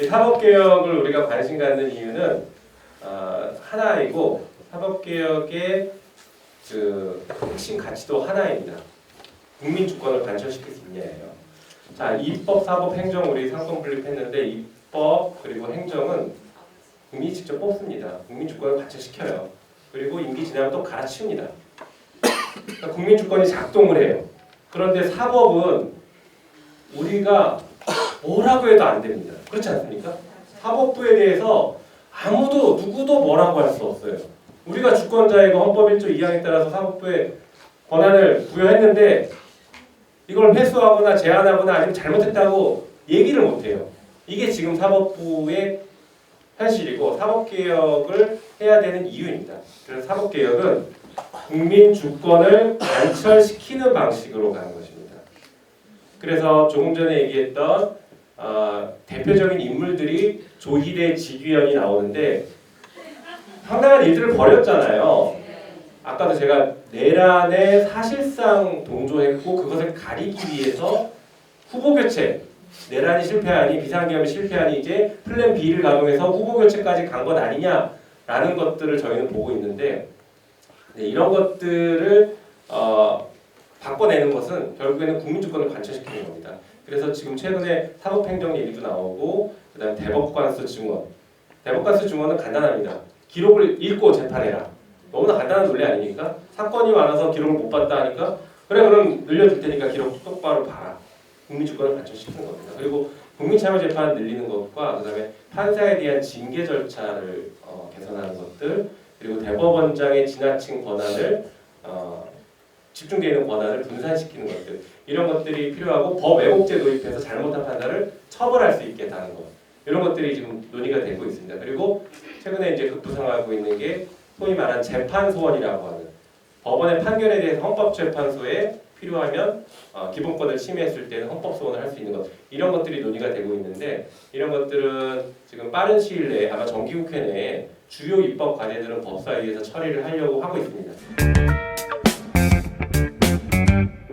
이 사법개혁을 우리가 관심 갖는 이유는 어, 하나이고 사법개혁의 그 핵심 가치도 하나입니다. 국민 주권을 관철시킬 수 있냐예요. 자, 입법, 사법, 행정 우리 상권 분립했는데 입법 그리고 행정은 국민이 직접 뽑습니다. 국민 주권을 관철시켜요. 그리고 임기 지나면 또 갈아치웁니다. 그러니까 국민 주권이 작동을 해요. 그런데 사법은 우리가 뭐라고 해도 안 됩니다. 그렇지 않습니까? 사법부에 대해서 아무도 누구도 뭐라고 할 수 없어요. 우리가 주권자이고 헌법 1조 2항에 따라서 사법부에 권한을 부여했는데 이걸 회수하거나 제한하거나 아니면 잘못했다고 얘기를 못해요. 이게 지금 사법부의 현실이고 사법개혁을 해야 되는 이유입니다. 그래서 사법개혁은 국민 주권을 관철시키는 방식으로 가는 것입니다. 그래서 조금 전에 얘기했던 어, 대표적인 인물들이 조희대 지규현이 나오는데 상당한 일들을 벌였잖아요. 아까도 제가 내란에 사실상 동조했고 그것을 가리기 위해서 후보 교체 내란이 실패하니 비상계엄이 실패하니 이제 플랜 B를 가동해서 후보 교체까지 간 것 아니냐라는 것들을 저희는 보고 있는데 네, 이런 것들을 어, 바꿔내는 것은 결국에는 국민주권을 관철시키는 겁니다. 그래서 지금 최근에 사법행정 얘기도 나오고 그다음에 대법관수 증언 대법관수 증언은 간단합니다. 기록을 읽고 재판해라. 너무나 간단한 논리 아닙니까? 사건이 많아서 기록을 못 봤다 하니까 그래 그럼 늘려줄 테니까 기록 똑바로 봐라. 국민주권을 관철시키는 겁니다. 그리고 국민참여재판 늘리는 것과 그다음에 판사에 대한 징계 절차를 어, 개선하는 것들 그리고 대법원장의 지나친 권한을 어, 집중되어 있는 권한을 분산시키는 것들 이런 것들이 필요하고 법 왜곡죄 도입해서 잘못한 판사를 처벌할 수 있게 하는 것 이런 것들이 지금 논의가 되고 있습니다. 그리고 최근에 이제 급부상하고 있는 게 소위 말한 재판 소원이라고 하는 법원의 판결에 대해서 헌법재판소에 필요하면 어, 기본권을 침해했을 때는 헌법 소원을 할 수 있는 것 이런 것들이 논의가 되고 있는데 이런 것들은 지금 빠른 시일 내에 아마 정기국회 내에 주요 입법 과제들은 법사위에서 처리를 하려고 하고 있습니다. Mm-hmm.